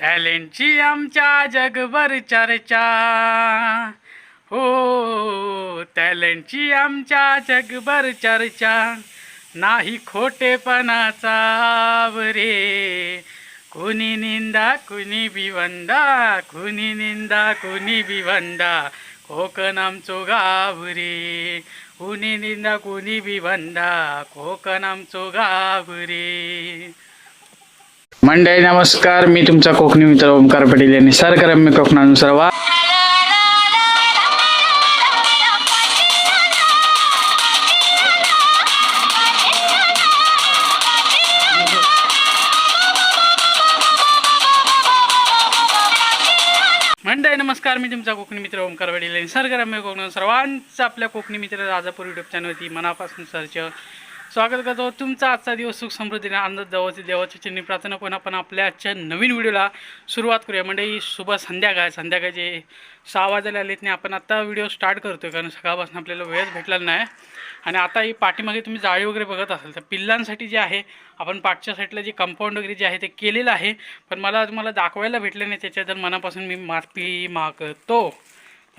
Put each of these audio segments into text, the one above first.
टॅलेंटची आमच्या जगभर चर्चा. हो टॅलेंटची आमच्या जगभर चर्चा. नाही खोटेपणाचा रे. कुणी निंदा कुणी बिवंदा कुणी निंदा कुणी बिवंदा कोकण आमचो गाव रे. कुणी निंदा कुणी बिवंदा कोकण आमचो गाव रे. मंडळी नमस्कार. मी तुमचा कोकणी मित्र ओमकार पटेल यांनी सरकारम्य कोकणानुसार वा मंडळी नमस्कार. मी तुमचा कोकणी मित्र ओमकार वडील आणि सरगरम्य कोकण सर्वांचं आपल्या कोकणी मित्र राजापूर युट्यूब चॅनलवरती मनापासून सरच स्वागत करतो तुमचा आजचा दिवस सुख समृद्धीने आनंद देवाची देवाची चिन्ही. प्रार्थना करून आपण आपल्या आजच्या नवीन व्हिडिओला सुरुवात करूया. म्हणजे शुभ संध्याकाळ. संध्याकाळचे सहा वाजायला आलेत नाही आपण आत्ता व्हिडिओ स्टार्ट करतोय. कारण सकाळपासून आपल्याला वेळच भेटलेला नाही. आणि आता ही पाठीमागे तुम्ही जाळी वगैरे बघत असाल तर पिल्लांसाठी जे आहे आपण पाठच्या साईडला जे कंपाऊंड वगैरे जे आहे ते केलेलं आहे. पण मला तुम्हाला दाखवायला भेटलं नाही त्याच्या जर मनापासून मी माफी मागतो.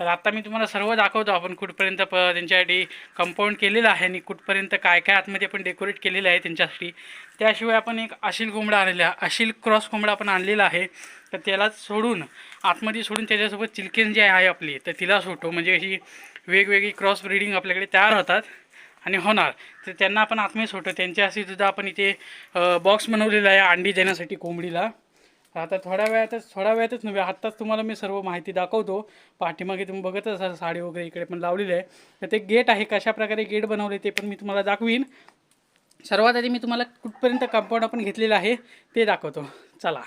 तर आता मी तुम्हाला सर्व दाखवतो आपण कुठपर्यंत प त्यांच्यासाठी कंपाऊंड केलेलं आहे आणि कुठपर्यंत काय काय आतमध्ये आपण डेकोरेट केलेलं आहे त्यांच्यासाठी. त्याशिवाय आपण एक आशिल कोंबडा आणलेला आहे आशिल क्रॉस कोंबडा आपण आणलेला आहे. तर त्याला सोडून आतमध्ये सोडून त्याच्यासोबत चिलकेन जी आहे आपली तर तिला सोडतो. म्हणजे अशी वेगवेगळी क्रॉस ब्रीडिंग आपल्याकडे तयार होतात आणि होणार. तर त्यांना आपण आतमध्ये सोडतो. त्यांच्यासाठी सुद्धा आपण इथे बॉक्स बनवलेला आहे अंडी देण्यासाठी कोंबडीला. आता थोड्या वेळातच थोड्या वेळातच नव्हे आत्ताच तुम्हाला मी सर्व माहिती दाखवतो. पाठीमागे तुम्ही बघत असाल साडी वगैरे इकडे पण लावलेली आहे. तर ते गेट आहे कशा प्रकारे गेट बनवले ते पण मी तुम्हाला दाखवीन. सर्वात आधी मी तुम्हाला कुठपर्यंत कंपाऊंड आपण घेतलेलं आहे ते दाखवतो. चला.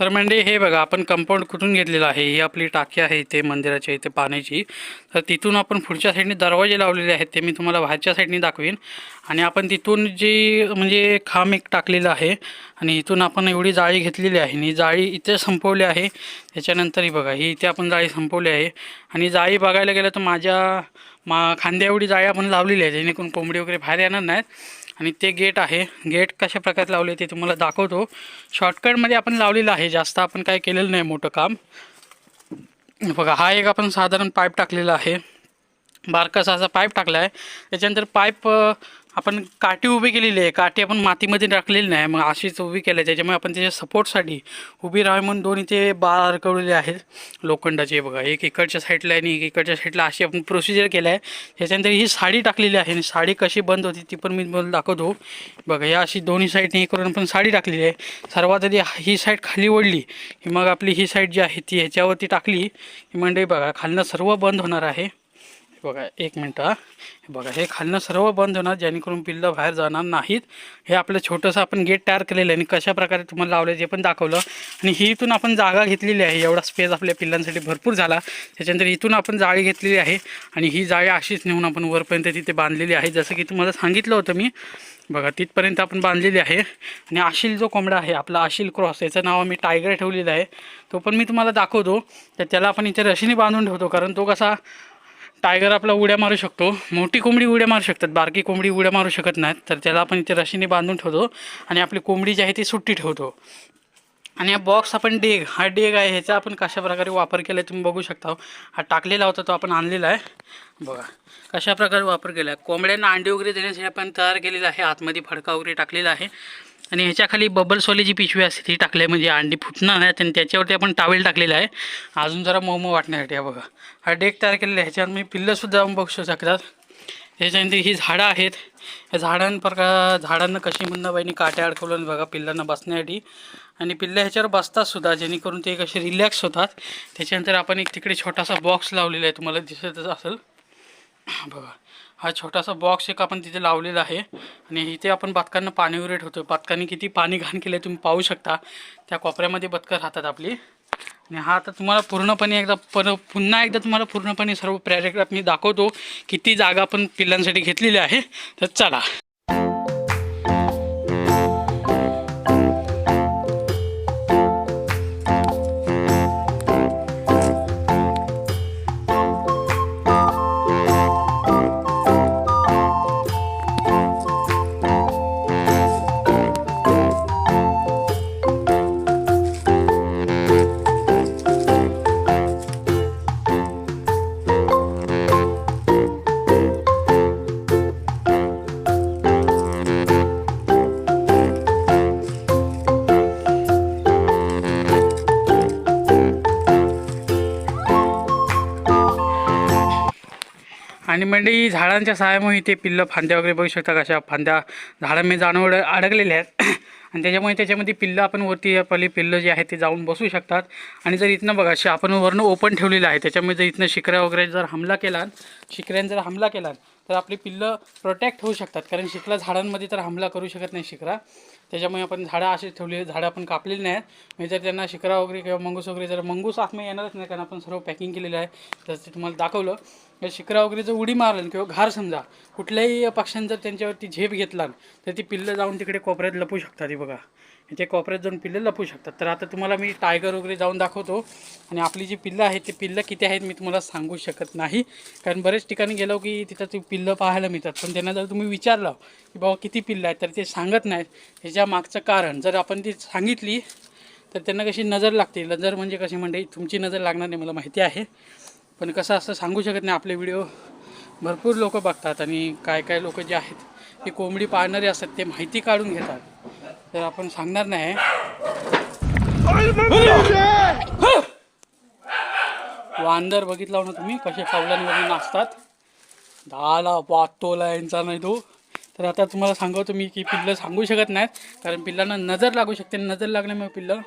तर म्हणजे हे बघा आपण कंपाऊंड कुठून घेतलेलं आहे? ही आपली टाकी आहे इथे मंदिराच्या इथे पाण्याची. तर तिथून आपण पुढच्या साईडने दरवाजे लावलेले आहेत ते मी तुम्हाला बाहेरच्या साईडने दाखवीन. आणि आपण तिथून जी म्हणजे खांब एक टाकलेलं आहे आणि इथून आपण एवढी जाळी घेतलेली आहे. आणि जाळी इथे संपवली आहे. त्याच्यानंतर ही बघा ही इथे आपण जाळी संपवली आहे. आणि जाळी बघायला गेलं तर माझ्या मा खांद्या एवढी जाळी आपण लावलेली आहे जेणेकरून कोंबडी वगैरे बाहेर येणार नाहीत. आणि ते गेट आहे. गेट कशा प्रकारे लावले ते तुम्हाला दाखवतो. शॉर्टकटमध्ये आपण लावलेलं आहे जास्त. आपण काय केलेलं नाही मोठं काम. बघा हा एक आपण साधारण पाईप टाकलेला आहे. बारकासा असा पाईप टाकला आहे. त्याच्यानंतर पाईप आपण काठी उभी केलेली आहे. काठी आपण मातीमध्ये टाकलेली नाही. मग अशीच उभी केली आहे. त्याच्यामुळे आपण त्याच्या सपोर्टसाठी उभी राहावी म्हणून दोन इथे बार अडकवलेले आहेत लोखंडाचे. बघा एक इकडच्या साईडला आणि एक इकडच्या साईडला अशी आपण प्रोसिजर केलं आहे. त्याच्यानंतर ही साडी टाकलेली आहे आणि साडी कशी बंद होती ती पण मी तुम्हाला दाखवतो. बघा या अशी दोन्ही साईडने हे करून आपण साडी टाकलेली आहे. सर्वात आधी ही साईड खाली ओढली मग आपली ही साईड जी आहे ती ह्याच्यावरती टाकली. म्हणजे बघा खालनं सर्व बंद होणार आहे. बघा एक मिनटं हा. हे बघा हे खालनं सर्व बंद होणार जेणेकरून पिल्लं बाहेर जाणार नाहीत. हे आपलं छोटंसं आपण गेट तयार केलेलं आहे आणि कशाप्रकारे तुम्हाला लावलं जे पण दाखवलं. आणि ही इथून आपण जागा घेतलेली आहे एवढा स्पेस आपल्या पिल्लांसाठी भरपूर झाला. त्याच्यानंतर इथून आपण जाळी घेतलेली आहे आणि ही जाळी अशीच नेऊन आपण वरपर्यंत तिथे बांधलेली आहे. जसं की तुम्हाला सांगितलं होतं मी बघा तिथपर्यंत आपण बांधलेली आहे. आणि आशिल जो कोंबडा आहे आपला आशिल क्रॉस याचं नाव मी टायगर ठेवलेलं आहे. तो पण मी तुम्हाला दाखवतो. तर त्याला आपण इथे रशीने बांधून ठेवतो कारण तो कसा टायगर आपला उड्या मारू शकतो. मोठी कोंबडी उड्या मारू शकतात. बारकी कोंबडी उड्या मारू शकत नाहीत. तर त्याला आपण इथे रशीने बांधून ठेवतो आणि आपली कोंबडी जी आहे ती सुट्टी ठेवतो. आणि हा बॉक्स आपण डेग हा डेग आहे ह्याचा आपण कशा प्रकारे वापर केला आहे तुम्ही बघू शकता. हा टाकलेला होता तो आपण आणलेला आहे. बघा कशा प्रकारे वापर केला आहे कोंबड्यांना अंडी वगैरे देण्यासाठी आपण तयार केलेला आहे. आतमध्ये फडका वगैरे टाकलेला आहे. आणि ह्याच्याखाली बबल्सवाली जी पिशवी असते ती टाकली आहे म्हणजे अंडी फुटणार नाहीत आणि त्याच्यावरती आपण टावेल टाकलेला आहे. अजून जरा मोमो वाटण्यासाठी हा बघा. हा डेक तयार केलेला आहे. ह्याच्यावर मी पिल्लंसुद्धा जाऊन बघू शकतात त्याच्यानंतर ही झाडं आहेत. या झाडांप्रकार झाडांना कशी म्हणणं बाईनी काट्या अडकवलं बघा पिल्लांना बसण्यासाठी. आणि पिल्लं ह्याच्यावर बसतातसुद्धा जेणेकरून ते कसे रिलॅक्स होतात. त्याच्यानंतर आपण एक तिकडे छोटासा बॉक्स लावलेला आहे. तुम्हाला दिसतच असेल. बघा. हा छोटासा बॉक्स एक आपण तिथे लावलेला आहे. आणि इथे आपण बदकांना पाणी उरेट होतो बदकांनी किती पाणी घाण केलं तुम्ही पाहू शकता. त्या कोपऱ्यामध्ये बदकं राहतात आपली. आणि हा आता तुम्हाला पूर्णपणे एकदा पर पुन्हा एकदा तुम्हाला पूर्णपणे सर्व पॅरेग्राफ मी दाखवतो किती जागा आपण पिल्लांसाठी घेतलेली आहे. तर चला. आणि मंडळी झाडांच्या सहाय्यामुळे ते पिल्लं फांद्या वगैरे बघू शकता कशा फांद्या झाडांमध्ये जाणवड अडकलेल्या आहेत. आणि त्याच्यामुळे त्याच्यामध्ये पिल्लं आपण वरती आपली पिल्लं जी आहे ते जाऊन बसू शकतात. आणि जर इथनं बघा अशी आपण वरनं ओपन ठेवलेलं आहे. त्याच्यामुळे जर इथनं शिकऱ्या वगैरे जर हमला केला शिकऱ्याने जर हमला केला तर आपली पिल्लं प्रोटेक्ट होऊ शकतात. कारण शिकला झाडांमध्ये तर हमला करू शकत नाही शिकरा त्याच्यामुळे आपण झाडं असे ठेवले झाडं आपण कापलेली नाहीत. म्हणजे जर त्यांना शिकरा वगैरे किंवा मंगूस वगैरे जर मंगूस आतमध्ये येणारच नाही कारण आपण सर्व पॅकिंग केलेलं आहे. जसं ते तुम्हाला दाखवलं. तर शिकरा वगैरे जर उडी मारलं किंवा घार समजा कुठल्याही पक्ष्यांनी जर त्यांच्यावरती झेप घेतला तर ती पिल्लं जाऊन तिकडे कोपऱ्यात लपू शकतात ती बघा. ते कोपऱ्यात जाऊन पिल्लं लपू शकतात. तर आता तुम्हाला मी टायगर वगैरे जाऊन दाखवतो. आणि आपली जी पिल्लं आहेत ते पिल्लं किती आहेत मी तुम्हाला सांगू शकत नाही. कारण बरेच ठिकाणी गेलो की तिथं ती पिल्लं पाहायला मिळतात. पण त्यांना जर तुम्ही विचारलं की बाबा किती पिल्लं आहेत तर ते सांगत नाहीत. ह्याच्या मागचं कारण जर आपण ती सांगितली तर त्यांना कशी नजर लागते. नजर म्हणजे कशी म्हणजे तुमची नजर लागणार नाही मला माहिती आहे. पण कसं असं सांगू शकत नाही आपले व्हिडिओ भरपूर लोक बघतात. आणि काय काय लोक जे आहेत ते कोंबडी पाळणारे असतात ते माहिती काढून घेतात. तर आपण सांगणार नाही. वांदर बघितला ना तुम्ही कसे फावलांवरून नाचतात. दहाला वाटतोला यांचा नाही तो. तर आता तुम्हाला सांगतो मी की पिल्लं सांगू शकत नाहीत कारण पिल्लांना नजर लागू शकते. नजर लागल्यामुळे पिल्लं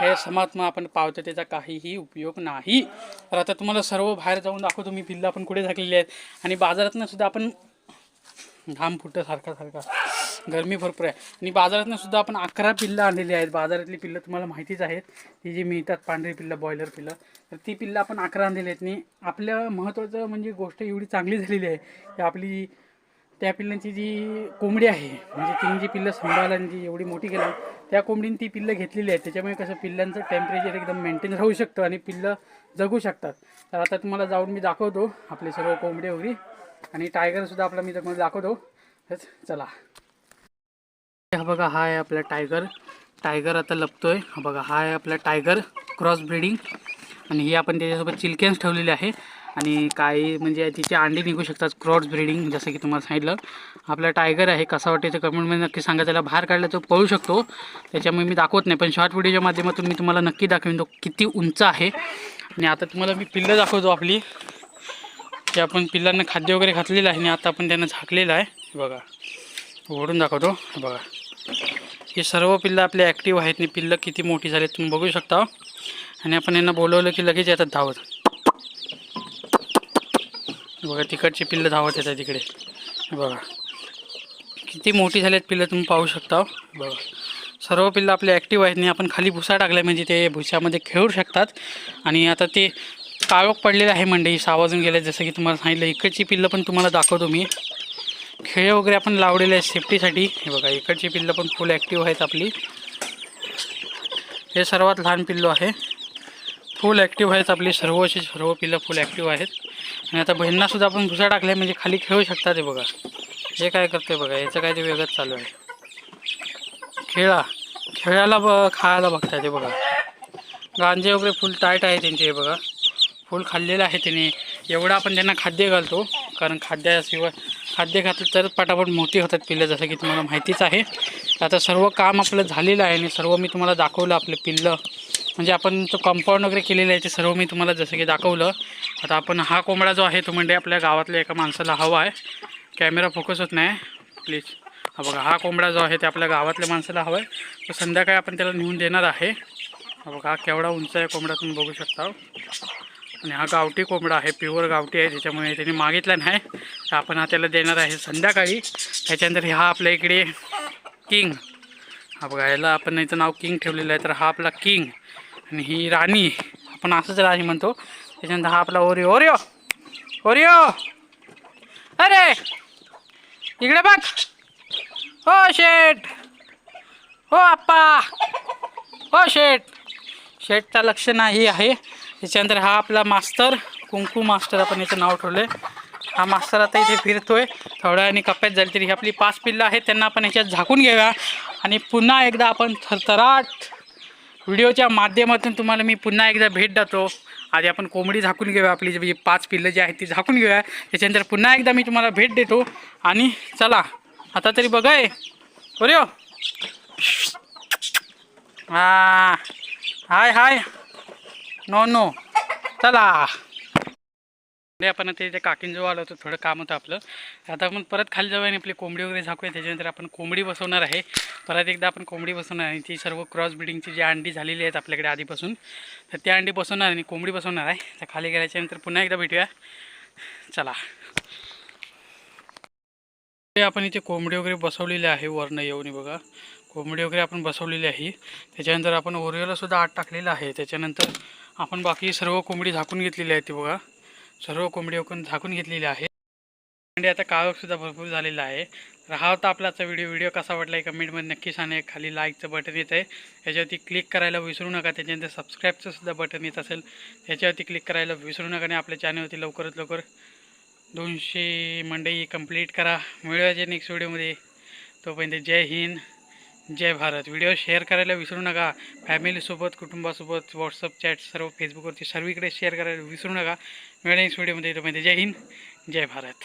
हे समात्मा आपण पावतो त्याचा काहीही उपयोग नाही. तर आता तुम्हाला सर्व बाहेर जाऊन दाखवतो मी पिल्लं आपण कुठे झाकलेली आहेत. आणि बाजारातनं सुद्धा आपण घाम फुटतं सारखा सारखा. गरमी भरपूर आहे. आणि बाजारातनं सुद्धा आपण अकरा पिल्लं आणलेली आहेत. बाजारातली पिल्लं तुम्हाला माहितीच आहेत. ती जी मिळतात पांढरी पिल्लं बॉयलर पिल्लं तर ती पिल्लं आपण अकरा आणलेली आहेत. आणि आपल्या महत्त्वाचं म्हणजे गोष्ट एवढी चांगली झालेली आहे की आपली त्या पिल्लांची जी कोंबडी आहे म्हणजे तिने जी पिल्लं सांभाळला आणि जी एवढी मोठी केली त्या कोंबडीने ती पिल्लं घेतलेली आहेत. त्याच्यामुळे कसं पिल्लांचं टेम्परेचर एकदम मेंटेन राहू शकतं आणि पिल्लं जगू शकतात. तर आता तुम्हाला जाऊन मी दाखवतो आपले सर्व कोंबडी वगैरे. आणि टायगरसुद्धा आपला मी तुम्हाला दाखवतो. तर चला. हा बघा हा आहे आपला टायगर टायगर आता लपतोय. हा बघा हा आहे आपला टायगर क्रॉस ब्रीडिंग आणि ही आपण त्याच्यासोबत चिलकेन्स ठेवलेली आहे. आणि काही म्हणजे तिचे अंडी निघू शकतात क्रॉस ब्रीडिंग जसं की तुम्हाला सांगितलं. आपला टायगर आहे कसा वाटते ते कमेंटमध्ये नक्की सांगा. त्याला बाहेर काढला तो पळू शकतो. त्याच्यामुळे मी दाखवत नाही पण शॉर्ट व्हिडिओच्या माध्यमातून मी तुम्हाला नक्की दाखवेन तो किती उंच आहे. आणि आता तुम्हाला मी पिल्लं दाखवतो आपली. जे आपण पिल्लांना खाद्य वगैरे घातलेलं आहे आणि आता आपण त्यांना झाकलेलं आहे. बघा. ओढून दाखवतो. बघा. हे सर्व पिल्लं आपले ॲक्टिव्ह आहेत. आणि पिल्लं किती मोठी झाली तुम्ही बघू शकता. आणि आपण यांना बोलवलं की लगेच येतात धावत. बघा तिकडची पिल्लं धावत येतात तिकडे. बघा. किती मोठी झाली आहेत पिल्लं तुम्ही पाहू शकता. बघा. सर्व पिल्लं आपले ॲक्टिव्ह आहेत. आणि आपण खाली भुसा टाकला म्हणजे ते भुसामध्ये खेळू शकतात. आणि आता ते काळोख पडलेलं आहे मंडई. सहा वाजून गेले. जसं की तुम्हाला सांगितलं इकडची पिल्लं पण तुम्हाला दाखवतो मी. खेळे वगैरे आपण लावलेले आहेत सेफ्टीसाठी हे बघा इकडची पिल्लं पण फुल ॲक्टिव्ह आहेत आपली. हे सर्वात लहान पिल्लू आहे. फुल ॲक्टिव्ह आहेत आपली सर्व अशी सर्व पिल्लं फुल ॲक्टिव्ह आहेत. आणि आता बहिणींनासुद्धा आपण भुसा टाकला म्हणजे खाली खेळू शकतात ते बघा. हे काय करते बघा याचं काय ते वेगळंच चालू आहे. खेळा. खेळायला ब खायला बघताय ते बघा. गांजे वगैरे फुल टाईट आहे त्यांचे हे बघा. फुल खाल्लेलं आहे त्याने. एवढं आपण त्यांना खाद्य घालतो कारण खाद्याशिवाय खाद्य घातलं तर पटापट मोठी होतात पिल्लं जसं की तुम्हाला माहितीच आहे. आता सर्व काम आपलं झालेलं आहे आणि सर्व मी तुम्हाला दाखवलं आपलं पिल्लं. म्हणजे आपण तो कंपाऊंड वगैरे केलेलं आहे ते सर्व मी तुम्हाला जसं की दाखवलं. आता आपण हा कोंबडा जो आहे तो म्हणजे आपल्या गावातल्या एका माणसाला हवा आहे. कॅमेरा फोकस होत नाही. प्लीज. हा बघा हा कोंबडा जो आहे ते आपल्या गावातल्या माणसाला हवा आहे. तो संध्याकाळी आपण त्याला नेऊन देणार आहे. हा बघा हा केवढा उंच आहे कोंबडा तुम्ही बघू शकता. आणि हा गावठी कोंबडा आहे प्युअर गावठी आहे त्याच्यामुळे त्याने मागितला नाही. तर आपण हा त्याला देणार आहे संध्याकाळी. त्याच्यानंतर हा आपल्या इकडे किंग हा बघा याला आपण याचं नाव किंग ठेवलेलं आहे तर हा आपला किंग आणि ही राणी आपण असंच राणी म्हणतो. त्याच्यानंतर हा आपला ओरिओ ओरिओ ओरिओ. अरे! इकडे बघ. हो शेठ. हो आप्पा. हो शेठ. शेठचा लक्ष नाही आहे. त्याच्यानंतर हा आपला मास्तर कुंकू मास्टर आपण याचं नाव ठेवलं आहे हा मास्तर आता इथे फिरतोय. थोड्या वेळाने कप्प्यात झाली तरी ही आपली पाच पिल्लं आहेत. त्यांना आपण याच्यात झाकून घेऊया. आणि पुन्हा एकदा आपण थरथराट व्हिडिओच्या माध्यमातून तुम्हाला मी पुन्हा एकदा भेट देतो. आधी आपण कोंबडी झाकून घेऊया. आपली जी पाच पिल्लं जी आहेत ती झाकून घेऊया. त्याच्यानंतर पुन्हा एकदा मी तुम्हाला भेट देतो. आणि चला आता तरी बघाय बरे हो हा. Hi hi. No no. चला. आपण आता इथे काकींजवळ आलो होतो थोडं काम होतं आपलं. आता आपण परत खाली जाऊया आणि आपली कोंबडी वगैरे झाकूया. त्याच्यानंतर आपण कोंबडी बसवणार आहे. परत एकदा आपण कोंबडी बसवणार आणि ती सर्व क्रॉस ब्रिडिंगची जी अंडी झालेली आहेत आपल्याकडे आधीपासून तर त्या अंडी बसवणार आणि कोंबडी बसवणार आहे. तर खाली गेल्याच्यानंतर पुन्हा एकदा भेटूया. चला. आपण इथे कोंबडी वगैरे बसवलेली आहे वरनं येऊन बघा. कोंबडी वगैरे आपण बसवलेली आहे. त्याच्यानंतर आपण ओरिओला सुद्धा आत टाकलेलं आहे. त्याच्यानंतर आपण बाकी सर्व कोंबडी झाकून घेतलेली आहे ती बघा. सर्व कोंबडी ओकून झाकून घेतलेली आहे म्हणजे आता काळोखसुद्धा भरपूर झालेला आहे. तर हा होता आपला आजचा व्हिडिओ व्हिडिओ कसा वाटला आहे कमेंटमध्ये नक्की सांगा. खाली लाईकचं बटन येत आहे याच्यावरती क्लिक करायला विसरू नका. त्याच्यानंतर सबस्क्राईबचं सुद्धा बटन येत असेल. त्याच्यावरती क्लिक करायला विसरू नका आणि आपल्या चॅनलवरती लवकरात लवकर दोनशे मंडई कंप्लीट करा. मिळूया नेक्स्ट व्हिडिओमध्ये तोपर्यंत जय हिंद. जय भारत. व्हिडिओ शेअर करायला विसरू नका. फॅमिलीसोबत कुटुंबासोबत व्हॉट्सअप चॅट सर्व फेसबुकवरती सर्वीकडे शेअर करायला विसरू नका. मिळूया नेक्स्ट व्हिडिओमध्ये जय हिंद जय भारत.